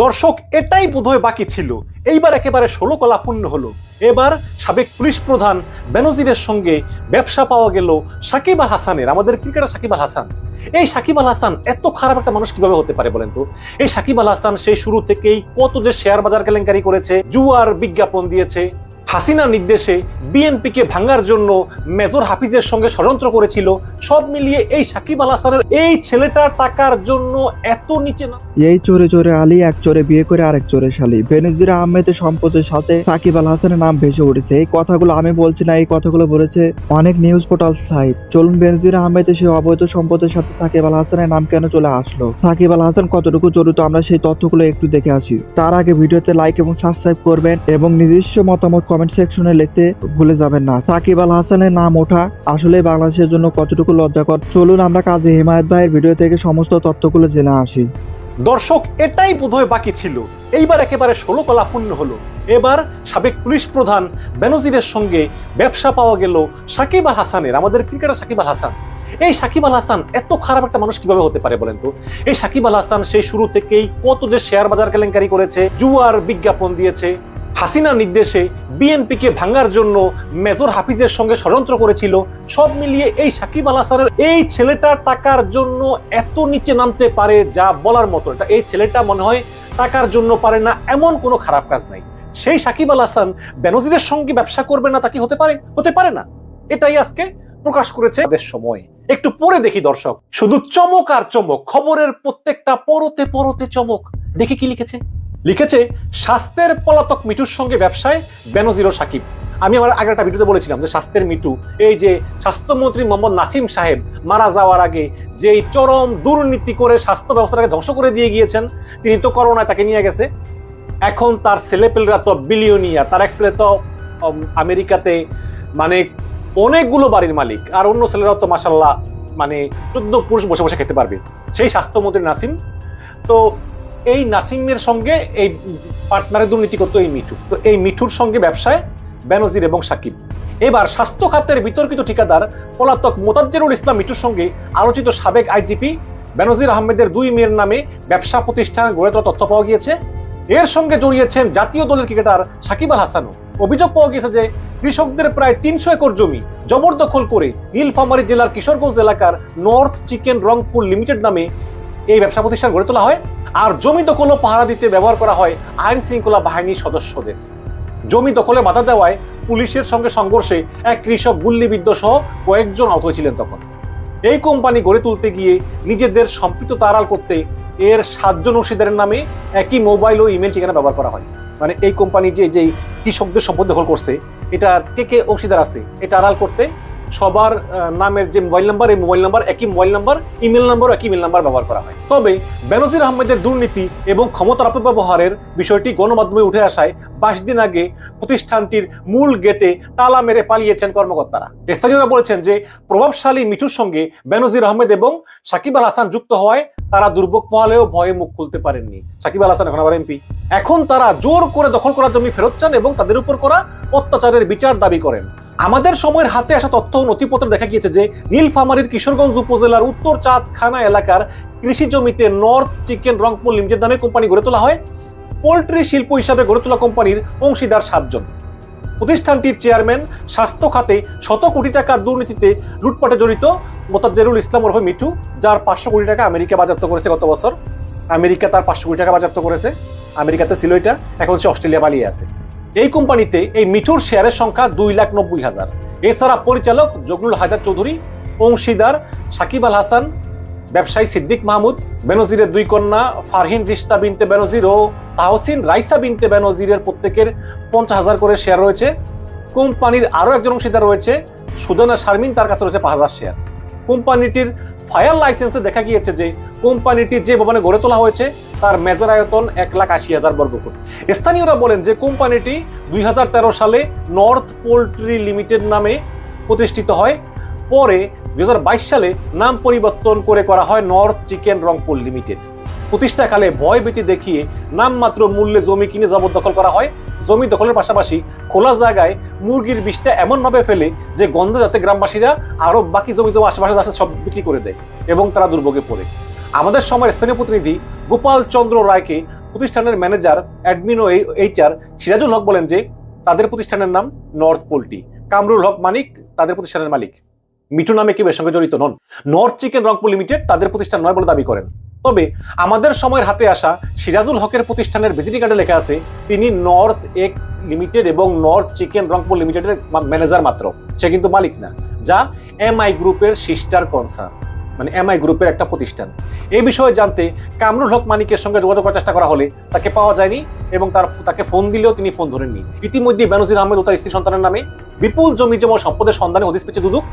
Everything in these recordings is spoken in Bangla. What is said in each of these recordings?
দর্শক, এটাই বোধহয় বাকি ছিল। এইবার একেবারে ষোলো কলা পূর্ণ হলো। এবার সাবেক পুলিশ প্রধান বেনজিরের সঙ্গে ব্যবসা পাওয়া গেল সাকিব আল হাসানের, আমাদের ক্রিকেটার সাকিব আল হাসান। এই সাকিব আল হাসান এত খারাপ একটা মানুষ কীভাবে হতে পারে বলেন তো? এই সাকিব আল হাসান সেই শুরু থেকেই কত যে শেয়ার বাজার কেলেঙ্কারি করেছে, জুয়ার বিজ্ঞাপন দিয়েছে, হাসিনার নির্দেশে বিএনপিকে ভাঙার জন্য মেজর হাফিজের সঙ্গে ষড়যন্ত্র করেছিল, সব মিলিয়ে এই সাকিব আল হাসানের এই ছেলেটার টাকার জন্য এত নিচে না এই চোরে চোরে আলী, এক চোরে বিয়ে করে আরেক চোরে শালি। বেনজির আহমেদের সম্পদের সাথে সাকিব আল হাসানের নাম ভেসে উঠেছে। এই কথাগুলো আমি বলছি না, এই কথাগুলো বলেছে অনেক নিউজ পোর্টাল সাইট চলুন, বেনজির আহমেদের সেই অবৈধ সম্পদের সাথে সাকিব আল হাসানের নাম কেন চলে আসলো? সাকিব আল হাসান কতটুকু জড়িত, আমরা সেই তথ্যগুলো একটু দেখে আসি। তার আগে ভিডিওতে লাইক এবং সাবস্ক্রাইব করবেন এবং নিজস্ব মতামত কমেন্ট সেকশনে লিখতে ভুলে যাবেন না। সাকিব আল হাসানের নাম ওঠা আসলে বাংলাদেশের জন্য কতটুকু লজ্জাকর? চলুন, আমরা কাজী হিমায়ত ভাইয়ের ভিডিও থেকে সমস্ত তথ্যগুলো জেনে আসি। দর্শক, এটাই বোধহয় বাকি ছিল। এইবার একেবারে ষোলো কলা পূর্ণ হলো। এবার সাবেক পুলিশ প্রধান বেনজিরের সঙ্গে ব্যবসা পাওয়া গেল সাকিব আল হাসানের, আমাদের ক্রিকেটার সাকিব আল হাসান। এই সাকিব আল হাসান এত খারাপ একটা মানুষ কীভাবে হতে পারে বলেন তো? এই সাকিব আল হাসান সেই শুরু থেকেই কত যে শেয়ার বাজার কেলেঙ্কারি করেছে, জুয়ার বিজ্ঞাপন দিয়েছে। হাসিনা নির্দেশে বিএনপিকে ভাঙার জন্য মেজর হাফিজের সঙ্গে ষড়যন্ত্র করেছিল। সব মিলিয়ে এই সাকিব আল হাসানের এই ছেলেটার টাকার জন্য এত নিচে নামতে পারে যা বলার মতো এটা এই ছেলেটা মনে হয় টাকার জন্য পারে না, এমন কোনো খারাপ কাজ নাই। সেই সাকিব আল হাসান বেনজিরের সঙ্গে ব্যবসা করবে না তা কি হতে পারে? হতে পারে না। এটাই আজকে প্রকাশ করেছে তাদের সময়। একটু পরে দেখি দর্শক। শুধু চমক আর চমক, খবরের প্রত্যেকটা পরতে পরতে চমক। দেখি কি লিখেছে। লিখেছে, স্বাস্থ্যের পলাতক মিঠুর সঙ্গে ব্যবসায় বেনজির সাকিব। আমি আমার আগের একটা ভিডিওতে বলেছিলাম যে স্বাস্থ্যের মিঠু, এই যে স্বাস্থ্যমন্ত্রী মোহাম্মদ নাসিম সাহেব মারা যাওয়ার আগে যে চরম দুর্নীতি করে স্বাস্থ্য ব্যবস্থাটাকে ধ্বংস করে দিয়ে গিয়েছেন, তিনি তো করোনায় তাকে নিয়ে গেছে। এখন তার ছেলেপেলেরা তো বিলিয়নিয়ার তার এক ছেলে তো আমেরিকাতে মানে অনেকগুলো বাড়ির মালিক, আর অন্য ছেলেরাও তো মাসাল্লাহ মানে চোদ্দ পুরুষ বসে বসে খেতে পারবে। সেই স্বাস্থ্যমন্ত্রী নাসিম, তো এই নাসিমের সঙ্গে এই পার্টনারে দুর্নীতি করতো এই মিঠু। তো এই মিঠুর সঙ্গে ব্যবসায় বেনজির এবং সাকিব। এবার স্বাস্থ্য খাতের বিতর্কিত ঠিকাদার পলাতক মোতাজ্জেরুল ইসলাম মিঠুর সঙ্গে আলোচিত সাবেক আইজিপি বেনজির আহমেদের দুই মেয়ের নামে ব্যবসা প্রতিষ্ঠান গড়ে তোলা তথ্য পাওয়া গিয়েছে। এর সঙ্গে জড়িয়েছেন জাতীয় দলের ক্রিকেটার সাকিব আল হাসানও। অভিযোগ পাওয়া গিয়েছে যে কৃষকদের প্রায় তিনশো একর জমি জবরদখল করে নীলফামারী জেলার কিশোরগঞ্জ এলাকার নর্থ চিকেন রংপুর লিমিটেড নামে এই ব্যবসা প্রতিষ্ঠান গড়ে তোলা হয়। আর জমি দখল ও পাহারা দিতে ব্যবহার করা হয় আইন শৃঙ্খলা বাহিনীর সদস্যদের। জমি দখলে বাধা দেওয়ায় পুলিশের সঙ্গে সংঘর্ষে এক কৃষক গুল্লিবিদ্ধ সহ কয়েকজন আহত হয়েছিলেন তখন। এই কোম্পানি গড়ে তুলতে গিয়ে নিজেদের সম্পৃক্ততা আড়াল করতে এর সাতজন অংশীদারের নামে একই মোবাইল ও ইমেল ঠিকানা ব্যবহার করা হয়। মানে এই কোম্পানি যে, যেই কৃষকদের সম্পদ দখল করছে, এটা কে কে অংশীদার আছে এটা আড়াল করতে সবার নামের যে মোবাইল নাম্বার, এই মোবাইল নাম্বার একই মোবাইল নাম্বার, ইমেল নাম্বার একই ইমেল নাম্বার ব্যবহার করা হয়। তবে বেনজির আহমেদের দুর্নীতি এবং ক্ষমতার অপব্যবহারের বিষয়টি গণমাধ্যমে উঠে আসায় বাইশ দিন আগে প্রতিষ্ঠানটির মূল গেটে তালা মেরে পালিয়েছেন কর্মকর্তারা। স্থানীয়রা বলেছেন যে, প্রভাবশালী মিঠুর সঙ্গে বেনজির আহমেদ এবং সাকিব আল হাসান যুক্ত হওয়ায় তারা দুর্ভোগ পোহালেও ভয়ে মুখ খুলতে পারেননি। সাকিব আল হাসান এখন আবার এমপি। এখন তারা জোর করে দখল করা জমি ফেরত চান এবং তাদের উপর করা অত্যাচারের বিচার দাবি করেন। আমাদের সময়ের হাতে আসা তথ্য নথিপত্র দেখা গিয়েছে যে নীলফামারীর কিশোরগঞ্জ উপজেলার উত্তর চাঁদখানা এলাকার কৃষি জমিতে নর্থ চিকেন রংপুর লিমিটেড নামে কোম্পানি গড়ে তোলা হয়। পোল্ট্রি শিল্প হিসাবে গড়ে তোলা কোম্পানির অংশীদার সাতজন। প্রতিষ্ঠানটির চেয়ারম্যান স্বাস্থ্য খাতে শত কোটি টাকার দুর্নীতিতে লুটপাটে জড়িত মোতাজ্জেরুল ইসলাম ওরফে মিঠু, যার পাঁচশো কোটি টাকা আমেরিকা বাজেয়াপ্ত করেছে গত বছর। আমেরিকা তার পাঁচশো কোটি টাকা বাজেয়াপ্ত করেছে। আমেরিকাতে ছিল এটা, এখন সে অস্ট্রেলিয়া পালিয়ে আছে। এই কোম্পানিতে এই মিঠুর শেয়ারের সংখ্যা দুই লাখ নব্বই হাজার। এছাড়া পরিচালক জগলুল হায়দার চৌধুরী, অংশীদার সাকিব আল হাসান, ব্যবসায়ী সিদ্দিক মাহমুদ, বেনজিরের দুই কন্যা ফারহিন রিস্তা বিনতে বেনজির ও তাহসিন রাইসা বিনতে বেনজিরের প্রত্যেকের পঞ্চাশ হাজার করে শেয়ার রয়েছে। কোম্পানির আরও একজন অংশীদার রয়েছে, সুদনা শারমিন, তার কাছে রয়েছে পাঁচ হাজার শেয়ার। কোম্পানিটির ফায়ার লাইসেন্সে দেখা গিয়েছে যে কোম্পানিটি যে ভবনে গড়ে তোলা হয়েছে, তার মেজার আয়তন এক লাখ আশি হাজার বর্গফুট স্থানীয়রা বলেন যে কোম্পানিটি দুই হাজার তেরো সালে নর্থ পোল্ট্রি লিমিটেড নামে প্রতিষ্ঠিত হয়। পরে দুই হাজার বাইশ সালে নাম পরিবর্তন করে করা হয় নর্থ চিকেন রংপুর লিমিটেড। প্রতিষ্ঠাকালে ভয় ভয়ভীতি দেখিয়ে নামমাত্র মূল্যে জমি কিনে জবরদখল করা হয়। জমি দখলের পাশাপাশি খোলা জায়গায় মুরগির বিষটা এমনভাবে ফেলে যে গন্ধ যাতে গ্রামবাসীরা আরও বাকি জমি জমা আশেপাশে আছে সব বিক্রি করে দেয় এবং তারা দুর্ভোগে পড়ে। আমাদের সময়ের স্থানীয় প্রতিনিধি গোপাল চন্দ্র রায়কে প্রতিষ্ঠানের ম্যানেজার, অ্যাডমিন ও এইচআর সিরাজুল হক বলেন যে তাদের প্রতিষ্ঠানের নাম নর্থ পোল্ট্রি। কামরুল হক মানিক তাদের প্রতিষ্ঠানের মালিক। মিঠু নামে কেউ এর সঙ্গে জড়িত নন। নর্থ চিকেন রংপুর লিমিটেড তাদের প্রতিষ্ঠান নয় বলে দাবি করেন। তবে আমাদের সময়ের হাতে আসা সিরাজুল হকের প্রতিষ্ঠানের ভিজিটিং কার্ডে লেখা আছে, তিনি নর্থ এক লিমিটেড এবং নর্থ চিকেন রংপুর লিমিটেডের ম্যানেজার মাত্র। সে কিন্তু মালিক না, যা এমআই গ্রুপের সিস্টার কনসার্ন মানে এমআই গ্রুপের একটা প্রতিষ্ঠান। এই বিষয়ে জানতে কামরুল হক মানিকের সঙ্গে যোগাযোগ করার চেষ্টা করা হলে তাকে পাওয়া যায়নি এবং তার তাকে ফোন দিলেও তিনি ফোন ধরেননি। ইতিমধ্যে বেনজির আহমেদ ও তার স্ত্রী সন্তানের নামে বিপুল জমি জমা সম্পদের সন্ধানে হদিস পেয়েছে দুদক।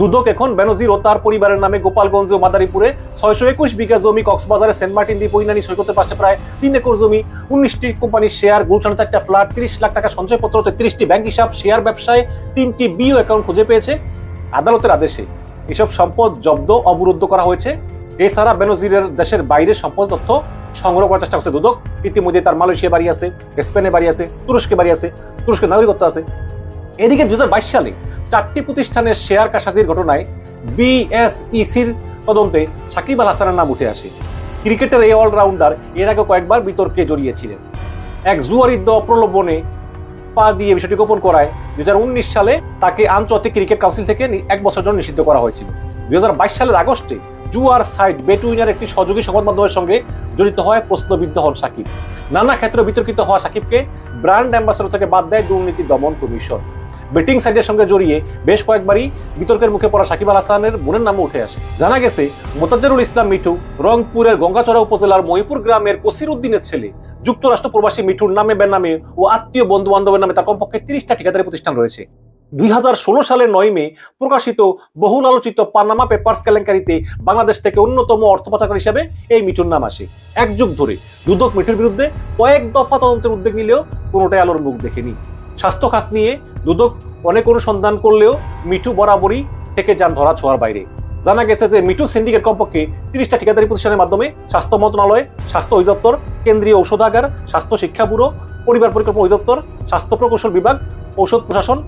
দুদক এখন বেনজির ও তার পরিবারের নামে গোপালগঞ্জ ও মাদারীপুরে ছয়শো একুশ বিঘা জমি কক্সবাজারে সেন্ট মার্টিন দ্বীপ বৈনানী সৈকতের পাশে প্রায় তিন একর জমি। উনিশটি কোম্পানির শেয়ার, গুলশানে চারটা ফ্ল্যাট, তিরিশ লাখ টাকা সঞ্চয়পত্র তেত্রিশটি ব্যাংক হিসাব, শেয়ার ব্যবসায় তিনটি বিও অ্যাকাউন্ট খুঁজে পেয়েছে আদালতের আদেশে। এসব সম্পদ জব্দ, অবরুদ্ধ করা হয়েছে। এছাড়া বেনজিরের দেশের বাইরে সম্পদ তথ্য সংগ্রহ করার চেষ্টা করছে দুদক। ইতিমধ্যে তার মালয়েশিয়া বাড়ি আছে, স্পেনে বাড়ি আছে, তুরস্কে বাড়ি আছে, তুরস্কের নাগরিকত্ব আছে। এদিকে দুই হাজার বাইশ সালে চারটি প্রতিষ্ঠানের শেয়ার কাসাজির ঘটনায় বিএসইসির তদন্তে সাকিব আল হাসানের নাম উঠে আসে। ক্রিকেটের এই অলরাউন্ডার এর আগে কয়েকবার বিতর্কে জড়িয়েছিলেন। এক জুয়ারির দ প্রলোভনে পা দিয়ে বিষয়টি গোপন করায় দুই হাজার উনিশ সালে তাকে আন্তর্জাতিক ক্রিকেট কাউন্সিল থেকে এক বছর জন্য নিষিদ্ধ করা হয়েছিল। দুই হাজার বাইশ সালের আগস্টে জুয়ার সাইট বেটুইনার একটি সহযোগী সংবাদ মাধ্যমের সঙ্গে জড়িত হওয়ায় প্রশ্নবিদ্ধ হন সাকিব। নানা ক্ষেত্রে বিতর্কিত হওয়া সাকিবকে ব্র্যান্ড অ্যাম্বাসাডর থেকে বাদ দেয় দুর্নীতি দমন কমিশন। বেটিং সাইটের সঙ্গে জড়িয়ে বেশ কয়েকবারই বিতর্কের মুখে পড়া সাকিব আল হাসানের বোনের নামও উঠে আসে। জানা গেছে, মোতাজ্জেরুল ইসলাম মিঠু রংপুরের গঙ্গাচড়া উপজেলার মহিপুর গ্রামের কসির উদ্দিনের ছেলে। যুক্তরাষ্ট্র প্রবাসী মিঠুর নামে বেনামে ও আত্মীয় বন্ধু বান্ধবের নামে তার কমপক্ষে তিরিশটা ঠিকাদারি প্রতিষ্ঠান রয়েছে। দুই সালের নয় মে প্রকাশিত বহুল আলোচিত পানামা পেপার্স কেলেঙ্কারিতে বাংলাদেশ থেকে অন্যতম অর্থ পাচারকারী হিসেবে এই মিঠুর নাম আসে। এক যুগ ধরে দুদক মিঠুর বিরুদ্ধে কয়েক দফা তদন্তের উদ্যোগ নিলেও কোনোটাই আলোর মুখ দেখেনি। স্বাস্থ্য খাত নিয়ে দুদক অনেক অনুসন্ধান করলেও মিঠু বরাবরই থেকে যান ধরা ছোঁয়ার বাইরে। জানা গেছে যে মিঠু সিন্ডিকেট কমপক্ষে তিরিশটা ঠিকাদারি প্রতিষ্ঠানের মাধ্যমে স্বাস্থ্য মন্ত্রণালয়, স্বাস্থ্য অধিদপ্তর, কেন্দ্রীয় ঔষধাগার, স্বাস্থ্য শিক্ষা ব্যুরো, পরিবার পরিকল্পনা অধিদপ্তর, স্বাস্থ্য প্রকৌশল বিভাগ, ঔষধ প্রশাসন,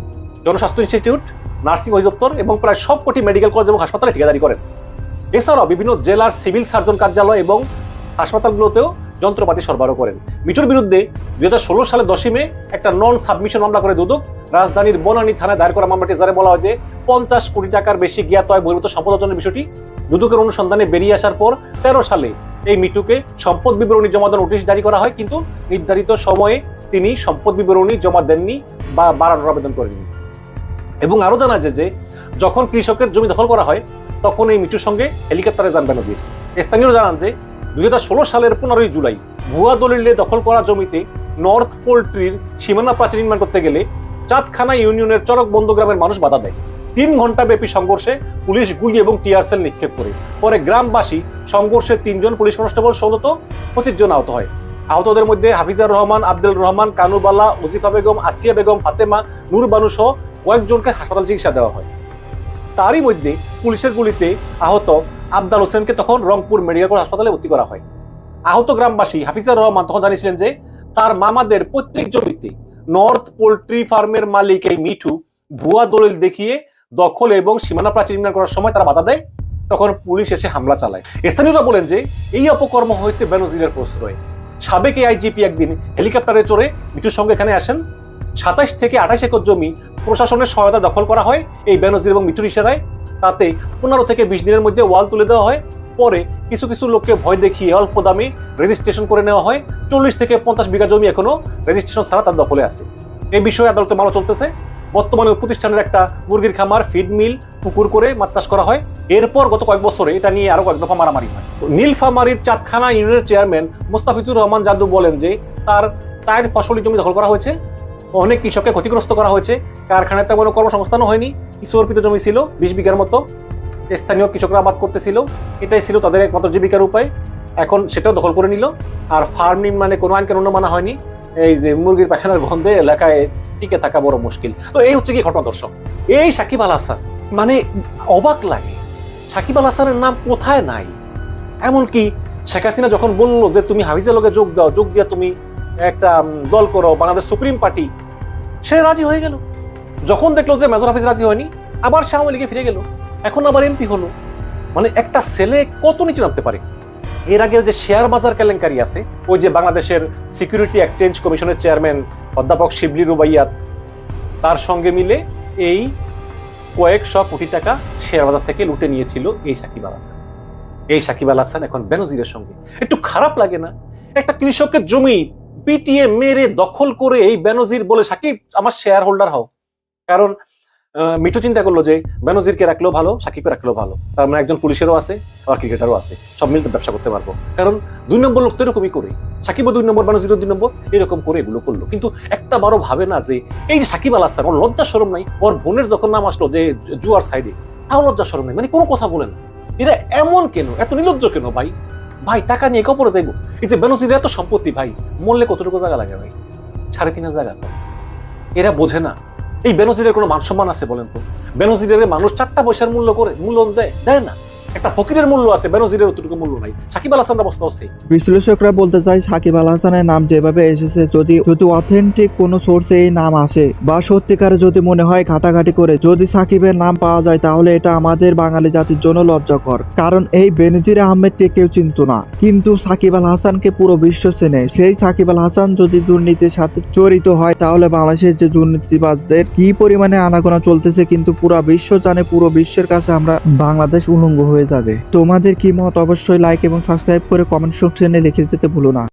জনস্বাস্থ্য ইনস্টিটিউট, নার্সিং অধিদপ্তর এবং প্রায় সব সবকটি মেডিকেল কলেজ এবং হাসপাতালে ঠিকাদারি করেন। এছাড়াও বিভিন্ন জেলার সিভিল সার্জন কার্যালয় এবং হাসপাতালগুলোতেও যন্ত্রপাতি সরবরাহ করেন। মিঠুর বিরুদ্ধে দুই সালে দশই মে একটা নন সাবমিশন মামলা করে দুদক রাজধানীর বনানী থানায় দায়ের করা মামলাটি যারে বলা হয় যে পঞ্চাশ কোটি টাকার বেশি জ্ঞাত হয় বহির্ভূত সম্পদ অর্জনের বিষয়টি দুদকের অনুসন্ধানে বেরিয়ে আসার পর তেরো সালে এই মিটুকে সম্পদ বিবরণী জমা দেওয়ার নোটিশ জারি করা হয়, কিন্তু নির্ধারিত সময়ে তিনি সম্পদ বিবরণী জমা দেননি বা বাড়ানোর আবেদন করেননি। এবং আরও জানা যায় যে যখন কৃষকের জমি দখল করা হয়, তখন এই মিটুর সঙ্গে হেলিকপ্টারে যান বেনজির স্থানীয় জানান যে দুই হাজার ষোলো সালের পনেরোই জুলাই ভুয়া দলিলে দখল করা জমিতে নর্থ পোল্ট্রির সীমানা প্রাচীর নির্মাণ করতে গেলে চাঁদখানা ইউনিয়নের চরক বন্ধ গ্রামের মানুষ বাধা দেয়। তিন ঘণ্টা ব্যাপী সংঘর্ষে পুলিশ গুলি এবং টিয়ারসেল নিক্ষেপ করে। পরে গ্রামবাসী সংঘর্ষে তিনজন পুলিশ কনস্টেবল সৌদত পঁচিশ জন আহত হয়। আহতদের মধ্যে হাফিজার রহমান, আব্দুল রহমান, কানুবালা, ওজিফা বেগম, আসিয়া বেগম, ফাতেমা, নূর বানু সহ কয়েকজনকে হাসপাতাল চিকিৎসা দেওয়া হয়। তারই মধ্যে পুলিশের গুলিতে আহত আবদাল হোসেনকে তখন রংপুর মেডিকেল হাসপাতালে ভর্তি করা হয়। আহত গ্রামবাসী হাফিজার রহমান তখন জানিয়েছিলেন যে, তার মামাদের প্রত্যেক জমিতে নর্থ পোল্ট্রি ফার্মের মালিক এই মিঠু ভুয়া দলিল দেখিয়ে দখল এবং সীমানা প্রাচীর নির্মাণ করার সময় তারা বাধা দেয়, তখন পুলিশ এসে হামলা চালায়। স্থানীয়রা বলেন যে এই অপকর্ম হয়েছে বেনজিরের প্রশ্রয়ে। সাবেক এই আইজিপি একদিন হেলিকপ্টারে চড়ে মিঠুর সঙ্গে এখানে আসেন। সাতাশ থেকে আঠাশ একর জমি প্রশাসনের সহায়তা দখল করা হয় এই বেনজির এবং মিঠুর ইশারায়। তাতে পনেরো থেকে বিশ দিনের মধ্যে ওয়াল তুলে দেওয়া হয়। পরে কিছু কিছু লোককে ভয় দেখিয়ে অল্প দামে রেজিস্ট্রেশন করে নেওয়া হয়। চল্লিশ থেকে পঞ্চাশ বিঘা জমি এখনও রেজিস্ট্রেশন ছাড়া তার দখলে আছে। এই বিষয়ে আদালতে মামলা চলতেছে। বর্তমানে প্রতিষ্ঠানের একটা মুরগির খামার ফিড মিল পুকুর করে মাছ চাষ করা হয়। এরপর গত কয়েক বছরে এটা নিয়ে আরও কয়েক দফা মারামারি হয়। নীলফামারীর চাঁদখানা ইউনিয়নের চেয়ারম্যান মোস্তাফিজুর রহমান জাদু বলেন যে, তার তার ফসলি জমি দখল করা হয়েছে। অনেক কৃষককে ক্ষতিগ্রস্ত করা হয়েছে। কারখানায় তেমন সংস্থানও হয়নি। কিছু অর্পিত জমি ছিল, বিশ বিঘার মতো। স্থানীয় কৃষকরা আবাদ করতেছিল। এটাই ছিল তাদের একমাত্র জীবিকার উপায়। এখন সেটাও দখল করে নিল। আর ফার্ম নির্মাণে কোনো আইন কানুন মানা হয়নি। এই যে মুরগির পায়খানার গন্ধে এলাকায় টিকে থাকা বড় মুশকিল। তো এই হচ্ছে কি ঘটনা দর্শক। এই সাকিব আল হাসান মানে অবাক লাগে। সাকিব আল হাসানের নাম কোথায় নাই? এমনকি শেখ হাসিনা যখন বলল যে, তুমি হাফিজের লগে যোগ দাও, যোগ দিয়ে তুমি একটা দল করো, বাংলাদেশ সুপ্রিম পার্টি, সে রাজি হয়ে গেল। যখন দেখল যে মেজর হাফিজ রাজি হয়নি, আবার সে আওয়ামী লীগে ফিরে গেল। এখন আবার এমপি হলো। মানে একটা ছেলে কত নিচে নামতে পারে? এর আগে যে শেয়ার বাজার কেলেঙ্কারি আছে, ওই যে বাংলাদেশের সিকিউরিটি এক্সচেঞ্জ কমিশনের চেয়ারম্যান অধ্যাপক শিবলি রুবাইয়াত, তার সঙ্গে মিলে এই কয়েকশো কোটি টাকা শেয়ার বাজার থেকে লুটে নিয়েছিল এই সাকিব আল হাসান। এই সাকিব আল হাসান এখন বেনজিরের সঙ্গে। একটু খারাপ লাগে না? একটা কৃষকের জমি পিটিএ মেরে দখল করে এই বেনজির বলে, সাকিব, আমার শেয়ার হোল্ডার হও। কারণ মিঠু চিন্তা করল যে বেনজিরকে রাখলেও ভালো, সাকিবকে রাখলেও ভালো। তার মানে একজন পুলিশেরও আছে আবার ক্রিকেটারও আছে। সব মিলতে ব্যবসা করতে পারব। কারণ দুই নম্বর লোক তো এরকমই করে। সাকিবও দুই নম্বর, বেনজিরও দুই নম্বর, এরকম করে এগুলো করল। কিন্তু একটা বারো ভাবে না যে এই যে সাকিব আল হাসান, ওর লজ্জা সরম নাই। ওর বোনের যখন নাম আসলো যে জুয়ার সাইডে, তাও লজ্জা সরম নাই। মানে কোনো কথা বলে না। এরা এমন কেন? এত নির্লজ্জ কেন ভাই? ভাই, টাকা নিয়ে কপরে যাইবো। এই যে বেনজির এত সম্পত্তি ভাই, মরলে কতটুকু জায়গা লাগে ভাই? সাড়ে তিন হাজার জায়গা এরা বোঝে না। এই বেনজিরের কোনো মান সম্মান আছে বলেন তো? বেনজিরের মানুষ চারটা পয়সার মূল্য করে মূল্য দেয় দেয় না। একটা ফকিরের মূল্য আছে, বেনজিরের অতটুকু মূল্য নাই। সাকিব আল হাসান অবস্থা আছে বিশ্লেষকরা বলতে চাই সাকিব আল হাসানের নাম যেভাবে এসেছে, যদি যদি অথেন্টিক কোনো সোর্সে এই নাম আসে, বা সত্যিকারে যদি মনে হয় ঘাটাঘাটি করে, যদি সাকিবের নাম পাওয়া যায়, তাহলে এটা আমাদের বাঙালি জাতির জন্য লজ্জাকর। কারণ এই বেনজির আহমেদকে কেউ চিনত না। কিন্তু সাকিব আল হাসানকে পুরো বিশ্ব চেনে। সেই সাকিব আল হাসান যদি দুর্নীতির সাথে জড়িত হয়, তাহলে বাংলাদেশের যে দুর্নীতিবাজদের কি পরিমাণে আনাগোনা চলতেছে, কিন্তু পুরো বিশ্ব জানে, পুরো বিশ্বের কাছে আমরা বাংলাদেশ উলঙ্গ হয়ে যাবে। তোমাদের কি মত? অবশ্যই লাইক এবং সাবস্ক্রাইব করে কমেন্ট সেকশনে লিখে যেতে ভুলো না।